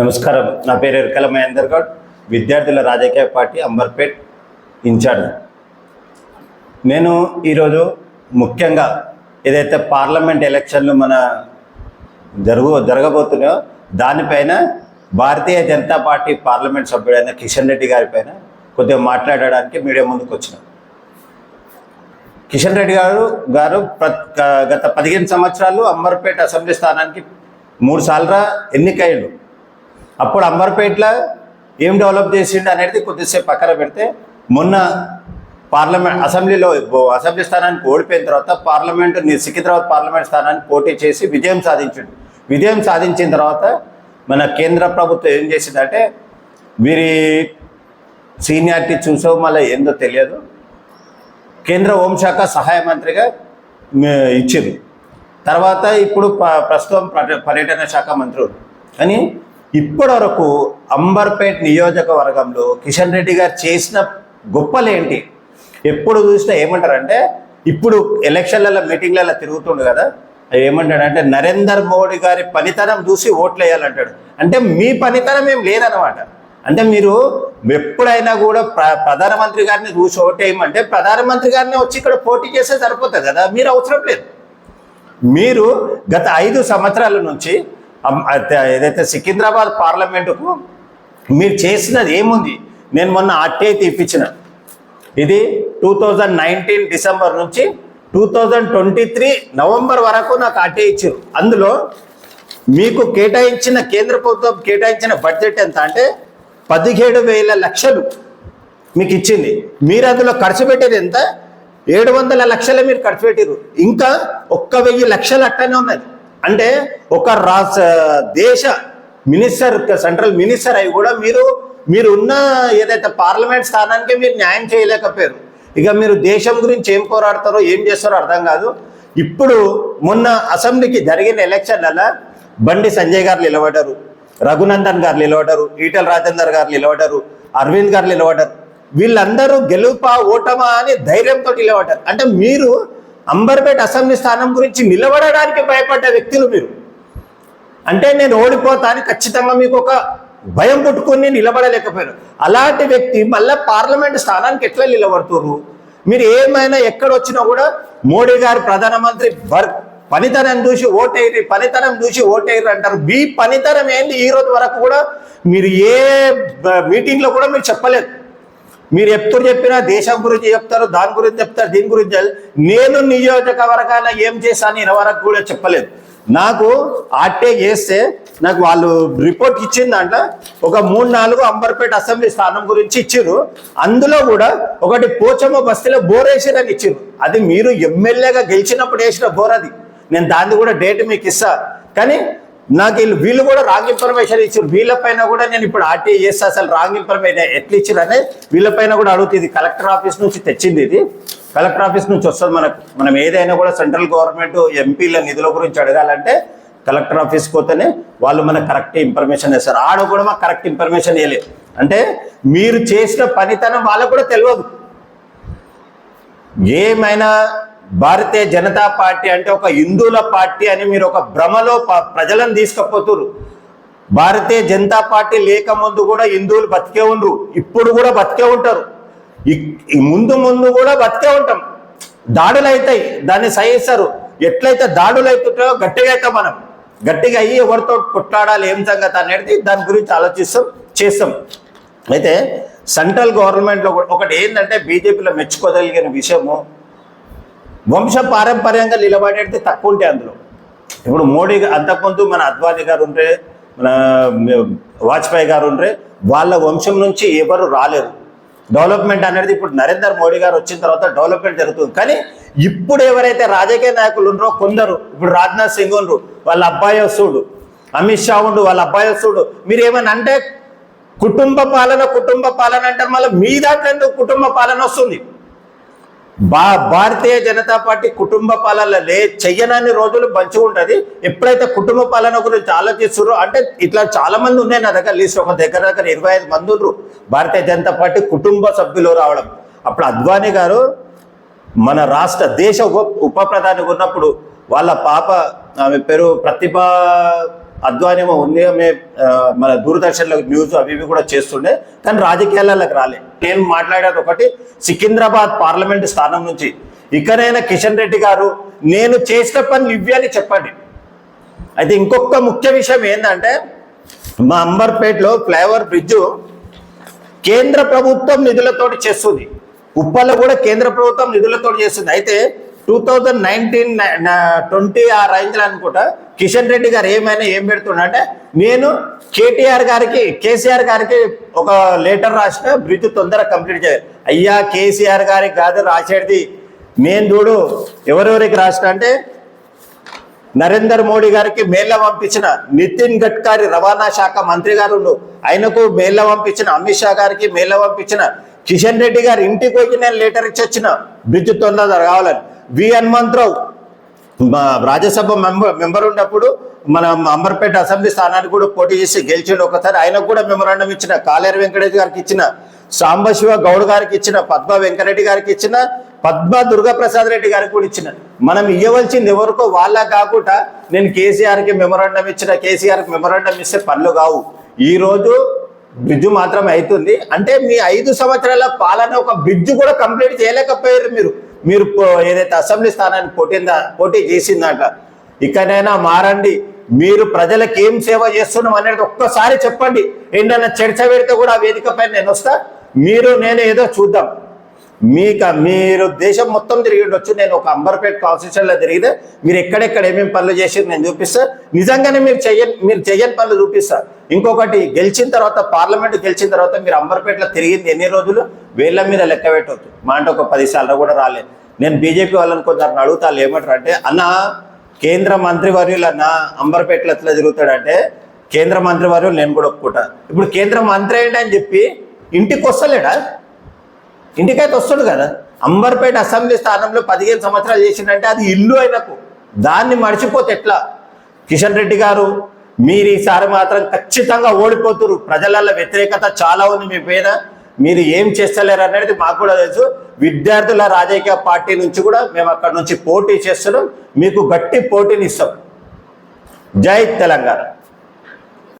నమస్కారం. నా పేరు ఎరకల మహేందర్ గౌడ్ విద్యార్థుల రాజకీయ పార్టీ అంబర్పేట్ ఇన్ఛార్జ్. నేను ఈరోజు ముఖ్యంగా ఏదైతే పార్లమెంట్ ఎలక్షన్లు మన జరుగు జరగబోతున్నాయో దానిపైన భారతీయ జనతా పార్టీ పార్లమెంట్ సభ్యుడైన కిషన్ రెడ్డి గారి పైన కొద్దిగా మాట్లాడడానికి మీడియా ముందుకు వచ్చినాం. కిషన్ రెడ్డి గారు గారు గత పదిహేను సంవత్సరాలు అంబర్పేట అసెంబ్లీ స్థానానికి మూడు సార్లు ఎన్నికయ్యాడు. అప్పుడు అంబర్పేటలో ఏం డెవలప్ చేసిండు అనేది కొద్దిసేపు పక్కన పెడితే మొన్న పార్లమెంట్ అసెంబ్లీలో అసెంబ్లీ స్థానానికి ఓడిపోయిన తర్వాత పార్లమెంట్ సికింద్రాబాద్ పార్లమెంట్ స్థానానికి పోటీ చేసి విజయం సాధించాడు. విజయం సాధించిన తర్వాత మన కేంద్ర ప్రభుత్వం ఏం చేసిందంటే వీరి సీనియారిటీ చూసో మళ్ళీ ఏందో తెలియదు కేంద్ర హోంశాఖ సహాయ మంత్రిగా ఇచ్చింది. తర్వాత ఇప్పుడు ప- ప్రస్తుతం పర్యటన శాఖ మంత్రులు కానీ ఇప్పటి వరకు అంబర్పేట్ నియోజకవర్గంలో కిషన్ రెడ్డి గారు చేసిన గొప్పలేంటి? ఎప్పుడు చూసినా ఏమంటారంటే ఇప్పుడు ఎలక్షన్లలో మీటింగ్లలో తిరుగుతుండు కదా ఏమంటాడంటే నరేందర్ మోడీ గారి పనితనం చూసి ఓట్లు వేయాలంటాడు అంటే మీ పనితనం ఏం లేదనమాట అంటే మీరు ఎప్పుడైనా కూడా ప్ర ప్రధానమంత్రి గారిని చూసి ఓటేయమంటే ప్రధానమంత్రి గారిని వచ్చి ఇక్కడ పోటీ చేస్తే సరిపోతుంది కదా మీరు అవసరం లేదు. మీరు గత ఐదు సంవత్సరాల నుంచి ఏదైతే సికింద్రాబాద్ పార్లమెంటుకు మీరు చేసినది ఏముంది? నేను మొన్న ఆర్టీఐ తీపిచ్చిన. ఇది టూ థౌజండ్ నైన్టీన్ డిసెంబర్ నుంచి two thousand twenty three November వరకు నాకు ఆర్టీఐ ఇచ్చారు అందులో మీకు కేటాయించిన కేంద్ర ప్రభుత్వం కేటాయించిన బడ్జెట్ ఎంత అంటే పదిహేడు వేల లక్షలు మీకు ఇచ్చింది. మీరు అందులో ఖర్చు పెట్టేది ఎంత? ఏడు వందల లక్షలే మీరు ఖర్చు పెట్టారు ఇంకా ఒక్క వెయ్యి లక్షలు అట్టనే ఉన్నది. అంటే ఒక రాష్ట్ర దేశ మినిస్టర్ సెంట్రల్ మినిస్టర్ అయి కూడా మీరు మీరు ఉన్న ఏదైతే పార్లమెంట్ స్థానానికి మీరు న్యాయం చేయలేకపోయారు. ఇక మీరు దేశం గురించి ఏం పోరాడతారో ఏం చేస్తారో అర్థం కాదు. ఇప్పుడు మొన్న అసెంబ్లీకి జరిగిన ఎలక్షన్లలో బండి సంజయ్ గారు నిలబడ్డారు రఘునందన్ గారు నిలబడ్డారు ఈటల రాజేందర్ గారు నిలబడ్డారు అరవింద్ గారు నిలబడ్డారు. వీళ్ళందరూ గెలుపా ఓటమా అని ధైర్యంతో నిలబడ్డారు. అంటే మీరు అంబర్పేట అసెంబ్లీ స్థానం గురించి నిలబడడానికి భయపడ్డ వ్యక్తులు మీరు. అంటే నేను ఓడిపోతాను ఖచ్చితంగా మీకు ఒక భయం పుట్టుకుని నిలబడలేకపోయారు అలాంటి వ్యక్తి మళ్ళీ పార్లమెంట్ స్థానానికి ఎట్లా నిలబడుతున్నారు మీరు ఏమైనా ఎక్కడ వచ్చినా కూడా మోడీ గారు ప్రధానమంత్రి వర్క్ పనితనం చూసి ఓటేయరు పనితనం చూసి ఓటేయరు అంటారు. మీ పనితనం ఏంది? ఈ రోజు వరకు కూడా మీరు ఏ మీటింగ్లో కూడా మీరు చెప్పలేదు. మీరు ఎప్పుడు చెప్పినా దేశం గురించి చెప్తారు దాని గురించి చెప్తారు దీని గురించి నేను నియోజకవర్గాల ఏం చేశాను ఇనవరకు కూడా చెప్పలేదు. నాకు ఆర్టే చేస్తే నాకు వాళ్ళు రిపోర్ట్ ఇచ్చిన దాంట్లో ఒక మూడు నాలుగు అంబర్పేట అసెంబ్లీ స్థానం గురించి ఇచ్చారు అందులో కూడా ఒకటి పోచమ్మ బస్తీలో బోర్ వేసిరని ఇచ్చారు అది మీరు ఎమ్మెల్యేగా గెలిచినప్పుడు వేసిన బోర్ అది. నేను దాన్ని కూడా డేట్ మీకు ఇస్తా. కానీ నాకు వీళ్ళు వీళ్ళు కూడా రాంగ్ ఇన్ఫర్మేషన్ ఇచ్చారు. వీళ్ళపైన కూడా నేను ఇప్పుడు ఆర్టీఐ చేస్తే అసలు రాంగ్ ఇన్ఫర్మేషన్ ఎట్లా ఇచ్చారనే వీళ్ళపైన కూడా అడుగుతుంది. కలెక్టర్ ఆఫీస్ నుంచి తెచ్చింది ఇది. కలెక్టర్ ఆఫీస్ నుంచి వస్తుంది మనకు. మనం ఏదైనా కూడా సెంట్రల్ గవర్నమెంట్ ఎంపీల నిధుల గురించి అడగాలంటే కలెక్టర్ ఆఫీస్కి పోతేనే వాళ్ళు మనకు కరెక్ట్ ఇన్ఫర్మేషన్ ఇస్తారు. ఆడ కూడా మాకు కరెక్ట్ ఇన్ఫర్మేషన్ ఇవ్వలేదు అంటే మీరు చేసిన పనితనం వాళ్ళకు కూడా తెలియదు. ఏమైనా భారతీయ జనతా పార్టీ అంటే ఒక హిందువుల పార్టీ అని మీరు ఒక భ్రమలో ప- ప్రజలను తీసుకుపోతున్నారు భారతీయ జనతా పార్టీ లేక ముందు కూడా హిందువులు బతికే ఉండరు. ఇప్పుడు కూడా బతికే ఉంటారు. ఇ- ముందు ముందు కూడా బతికే ఉంటాం. దాడులు అవుతాయి దాన్ని సహిస్తారు. ఎట్లయితే దాడులు అవుతుంటాయో గట్టిగా అవుతాం మనం. గట్టిగా అయ్యి ఎవరితో కొట్లాడాలి ఏం సంగతి అనేది దాని గురించి ఆలోచిస్తాం చేస్తాం. అయితే సెంట్రల్ గవర్నమెంట్లో కూడా ఒకటి ఏంటంటే బీజేపీలో మెచ్చుకోగలిగిన విషయము వంశ పారంపర్యంగా నిలబడేది తక్కువ ఉంటాయి అందులో. ఇప్పుడు మోడీ అంతకుముందు మన అద్వానీ గారు ఉంటే మన వాజ్పేయి గారు ఉంటే వాళ్ళ వంశం నుంచి ఎవరు రాలేరు. డెవలప్మెంట్ అనేది ఇప్పుడు నరేంద్ర మోడీ గారు వచ్చిన తర్వాత డెవలప్మెంట్ జరుగుతుంది. కానీ ఇప్పుడు ఎవరైతే రాజకీయ నాయకులు ఉన్నారో కొందరు ఇప్పుడు రాజ్నాథ్ సింగ్ ఉండ్రు వాళ్ళ అబ్బాయి వస్తుడు అమిత్ షా ఉండు వాళ్ళ అబ్బాయి వస్తుడు మీరు ఏమైనా అంటే కుటుంబ పాలన కుటుంబ పాలన అంటారు మళ్ళీ మీ దాంట్లో కుటుంబ పాలన వస్తుంది? బా భారతీయ జనతా పార్టీ కుటుంబ పాలన లే చెయ్యనని రోజులు మంచిగా ఉంటుంది. ఎప్పుడైతే కుటుంబ పాలన గురించి ఆలోచిస్తారో అంటే ఇట్లా చాలా మంది ఉన్నాయి నా దగ్గర లిస్ట్ ఒక దగ్గర దగ్గర ఇరవై ఐదు మంది ఉన్నారు భారతీయ జనతా పార్టీ కుటుంబ సభ్యులు రావడం. అప్పుడు అద్వానీ గారు మన రాష్ట్ర దేశ ఉప ఉప ప్రధాని ఉన్నప్పుడు వాళ్ళ పాప ఆమె పేరు ప్రతిభ అధ్వానం ఉంది ఆమె మన దూరదర్శన్లో న్యూస్ అవి ఇవి కూడా చేస్తుండే కానీ రాజకీయాలకు రాలే. నేను మాట్లాడేది ఒకటి సికింద్రాబాద్ పార్లమెంట్ స్థానం నుంచి ఇకనైనా కిషన్ రెడ్డి గారు నేను చేసిన పని ఇవ్వి అని చెప్పండి. అయితే ఇంకొక ముఖ్య విషయం ఏంటంటే మా అంబర్పేటలో ఫ్లైఓవర్ బ్రిడ్జ్ కేంద్ర ప్రభుత్వం నిధులతో చేస్తుంది. ఉప్పల్లో కూడా కేంద్ర ప్రభుత్వం నిధులతో చేస్తుంది. అయితే టూ థౌజండ్ నైన్టీన్ ట్వంటీ ఆ రేంజ్లో అనుకుంటా కిషన్ రెడ్డి గారు ఏమైనా ఏం పెడుతున్నా నేను కేటీఆర్ గారికి కేసీఆర్ గారికి ఒక లెటర్ రాసిన బ్రిడ్జ్ తొందరగా కంప్లీట్ చేయాలి. అయ్యా కేసీఆర్ గారికి కాదు రాసేది నేను చూడు ఎవరెవరికి రాసిన అంటే నరేందర్ మోడీ గారికి మేళ్ళ పంపించిన నితిన్ గడ్కరీ రవాణా శాఖ మంత్రి గారు ఆయనకు మేళ్ళ పంపించిన అమిత్ షా గారికి మేళ్ళ పంపించిన కిషన్ రెడ్డి గారు ఇంటికి పోయి నేను లెటర్ ఇచ్చి వచ్చిన. బ్రిడ్జ్ తొందర కావాలని V Hanumantharao Rajya Sabha member member ఉన్నప్పుడు మన అంబర్పేట అసెంబ్లీ స్థానానికి కూడా పోటీ చేసి గెలిచిండు ఒకసారి. ఆయనకు కూడా మెమరాండం ఇచ్చిన కాలేరు వెంకటరెడ్డి గారికి ఇచ్చిన సాంబశివ గౌడ్ గారికి ఇచ్చిన పద్మ వెంకరెడ్డి గారికి ఇచ్చిన పద్మ దుర్గాప్రసాద్ రెడ్డి గారికి కూడా ఇచ్చిన. మనం ఇవ్వవలసింది ఎవరికో వాళ్ళ కాకుండా నేను కేసీఆర్కి మెమరాండం ఇచ్చిన కేసీఆర్కి మెమరాండం ఇస్తే పనులు కావు. ఈ రోజు బ్రిడ్జ్ మాత్రమే అవుతుంది. అంటే మీ ఐదు సంవత్సరాల పాలన ఒక బ్రిడ్జ్ కూడా కంప్లీట్ చేయలేకపోయారు మీరు. మీరు పో- ఏదైతే అసెంబ్లీ స్థానాన్ని పోటీందా పోటీ చేసిందాక ఇకనైనా మారండి. మీరు ప్రజలకు ఏం సేవ చేస్తున్నాం అనేది ఒక్కసారి చెప్పండి. ఏంటన్నా చర్చ పెడితే కూడా ఆ వేదిక పైన నేను వస్తా. మీరు నేను ఏదో చూద్దాం. మీకు మీరు దేశం మొత్తం తిరిగి ఉండొచ్చు. నేను ఒక అంబర్పేట కాన్స్టిట్యూషన్లో తిరిగితే మీరు ఎక్కడెక్కడ ఏమేమి పనులు చేసింది నేను చూపిస్తా. నిజంగానే మీరు చెయ్యని మీరు చెయ్యని పనులు చూపిస్తా. ఇంకొకటి గెలిచిన తర్వాత పార్లమెంట్ గెలిచిన తర్వాత మీరు అంబర్పేటలో తిరిగింది ఎన్ని రోజులు? వేళ్ళ మీద లెక్క పెట్టవద్దు మా అంటే ఒక పది సార్లు కూడా రాలేదు. నేను బీజేపీ వాళ్ళని కొందరు అడుగుతాను వాళ్ళు ఏమంటారు అంటే అన్న కేంద్ర మంత్రి వర్యులు అన్న అంబర్పేటలో ఎట్లా తిరుగుతాడంటే కేంద్ర మంత్రి వర్యులు నేను కూడా ఒప్పుకుంటా. ఇప్పుడు కేంద్ర మంత్రి ఏంటని చెప్పి ఇంటికి వస్తలేడా? ఇంటికైతే వస్తాడు కదా. అంబర్పేట అసెంబ్లీ స్థానంలో పదిహేను సంవత్సరాలు చేసిందంటే అది ఇల్లు ఆయనకు దాన్ని మర్చిపోతే ఎట్లా? కిషన్ రెడ్డి గారు మీరు ఈసారి మాత్రం ఖచ్చితంగా ఓడిపోతురు. ప్రజలలో వ్యతిరేకత చాలా ఉంది మీ పైన మీరు ఏం చేస్తలేరు అనేది మాకు కూడా తెలుసు. విద్యార్థుల రాజకీయ పార్టీ నుంచి కూడా మేము అక్కడ నుంచి పోటీ చేస్తున్నాం. మీకు గట్టి పోటీని ఇస్తాం. జై తెలంగాణ.